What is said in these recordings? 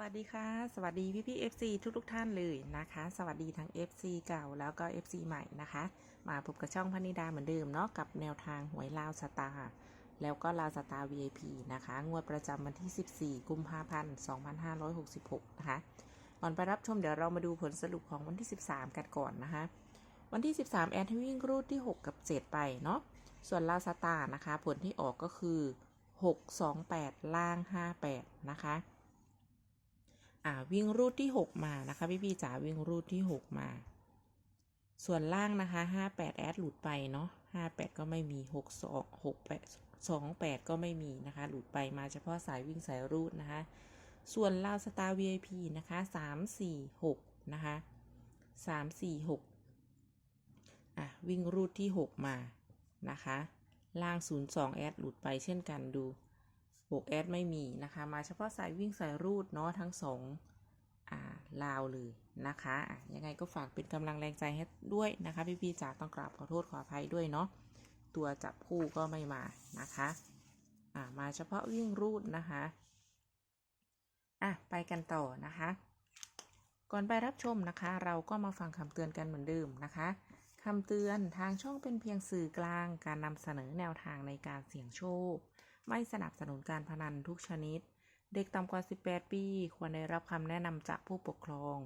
วัสดีค่ะ สวัสดีพี่พี่ FC ทุกทุกท่านเลยนะคะ สวัสดีทั้ง FC เก่าแล้วก็ FC ใหม่นะคะ มาพบกับช่องพนิดาเหมือนเดิมเนาะกับแนวทางหวยลาวสตาร์แล้วก็ลาวสตาร์ VIP นะคะ งวดประจำวันที่ 14 กุมภาพันธ์ 2566 นะคะ ก่อนไปรับชมเดี๋ยวเรามาดูผลสรุปของวันที่ 13 กันก่อนนะคะ วันที่ 13 แอนให้วิ่งรูดที่ 6 กับ 7 ไปเนาะ ส่วนลาวสตาร์นะคะ ผลที่ออกก็คือ 6 2 8 ล่าง 58 นะคะ อ่าวิ่งรูดที่ 6 มานะคะพี่พี่จ๋าวิ่งรูดที่ 6 มา ส่วนล่างนะคะ 58 แอดหลุดไปเนาะ58 ก็ไม่มี 62 68 28 ก็ไม่มีนะคะ หลุดไปมาเฉพาะสายวิ่งสายรูดนะคะ ส่วนลาวสตาร์ VIP นะคะ 3 4 6 นะคะ3 4 6อะวิ่งรูดที่ 6 มานะคะ ล่าง 02 แอดหลุดไปเช่นกันดู 6 แอดไม่มีนะคะ มาเฉพาะสายวิ่งสายรูดเนาะทั้งสองอ่าลาวเลยนะคะะยังไงก็ฝากเป็นกำลังแรงใจให้ด้วยนะคะ พี่ๆจ๋าต้องกราบขอโทษขออภัยด้วยเนาะตัวจับคู่ก็ไม่มานะคะอ่ามาเฉพาะวิ่งรูดนะคะอะไปกันต่อนะคะ ก่อนไปรับชมนะคะ เราก็มาฟังคำเตือนกันเหมือนเดิมนะคะคำเตือนทางช่องเป็นเพียงสื่อกลางการนำเสนอแนวทางในการเสี่ยงโชค ไม่สนับสนุนการพนันทุกชนิด เด็กต่ำกว่า 18 ปี ควรได้รับคำแนะนำจากผู้ปกครอง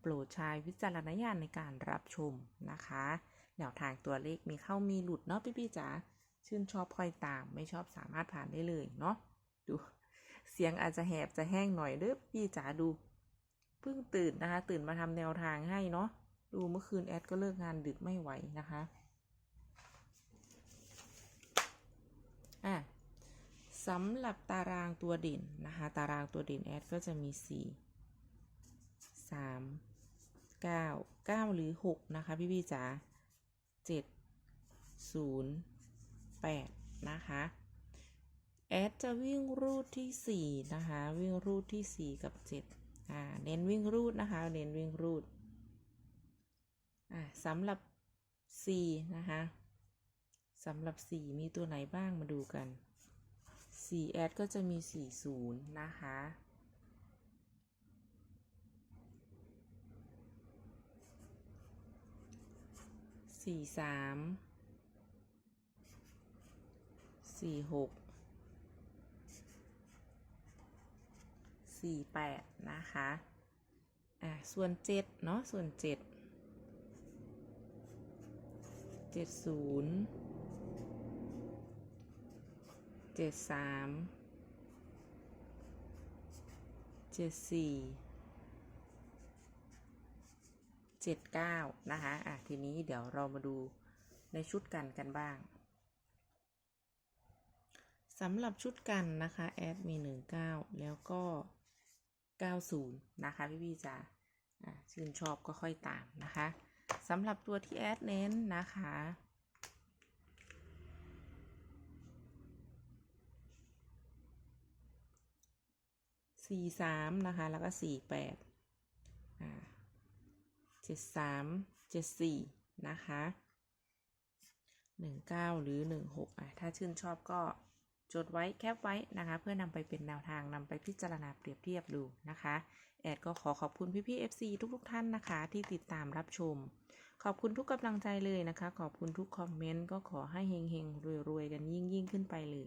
โปรดใช้วิจารณญาณในการรับชมนะคะ แนวทางตัวเลขมีเข้ามีหลุดเนาะพี่ๆจ๋าชื่นชอบค่อยตาม ไม่ชอบสามารถผ่านได้เลยเนาะดู เสียงอาจจะแหบจะแห้งหน่อยเด้อพี่จ๋าดูเพิ่งตื่นนะคะ ตื่นมาทำแนวทางให้เนาะดูเมื่อคืนแอดก็เลิกงานดึกไม่ไหวนะคะอะ สำหรับตารางตัวเด่นนะคะ ตารางตัวเด่นแอดก็จะมี 4 3 9 9 หรือ 6 นะคะ พี่พี่จ๋า7 0 8 นะคะ แอดจะวิ่งรูดที่ 4 นะคะ วิ่งรูดที่ 4 กับ 7 อ่า เน้นวิ่งรูดนะคะ เน้นวิ่งรูด อ่าสำหรับ 4 นะคะสำหรับ 4 มีตัวไหนบ้างมาดูกัน 4 แอดก็จะมี 40 นะคะ สี่สาม สี่หก สี่แปดนะคะ อะ ส่วนเจ็ดเนาะ ส่วนเจ็ด เจ็ดศูนย์ เจ็ดสามเจ็ดสี่เจ็ดเก้านะคะอะทีนี้เดี๋ยวเรามาดูในชุดกันกันบ้างสำหรับชุดกันนะคะแอดมี19แล้วก็90นย์นะคะพี่พี่จ๋าอะชื่นชอบก็ค่อยตามนะคะสำหรับตัวที่แอดเน้นนะคะ สี่สามนะคะแล้วก็สี่แปดอ่าเจ็ดสามเจ็ดสี่นะคะหนึ่งเก้าหรือหนึ่งหกอะถ้าชื่นชอบก็จดไว้แคปไว้นะคะ เพื่อนำไปเป็นแนวทางนำไปพิจารณาเปรียบเทียบดูนะคะ แอดก็ขอขอบคุณพี่พี่ FC ทุกๆท่านนะคะ ที่ติดตามรับชม ขอบคุณทุกกำลังใจเลยนะคะ ขอบคุณทุกคอมเมนต์ก็ขอให้เฮงๆรวยๆกันยิ่งๆ ขึ้นไปเลย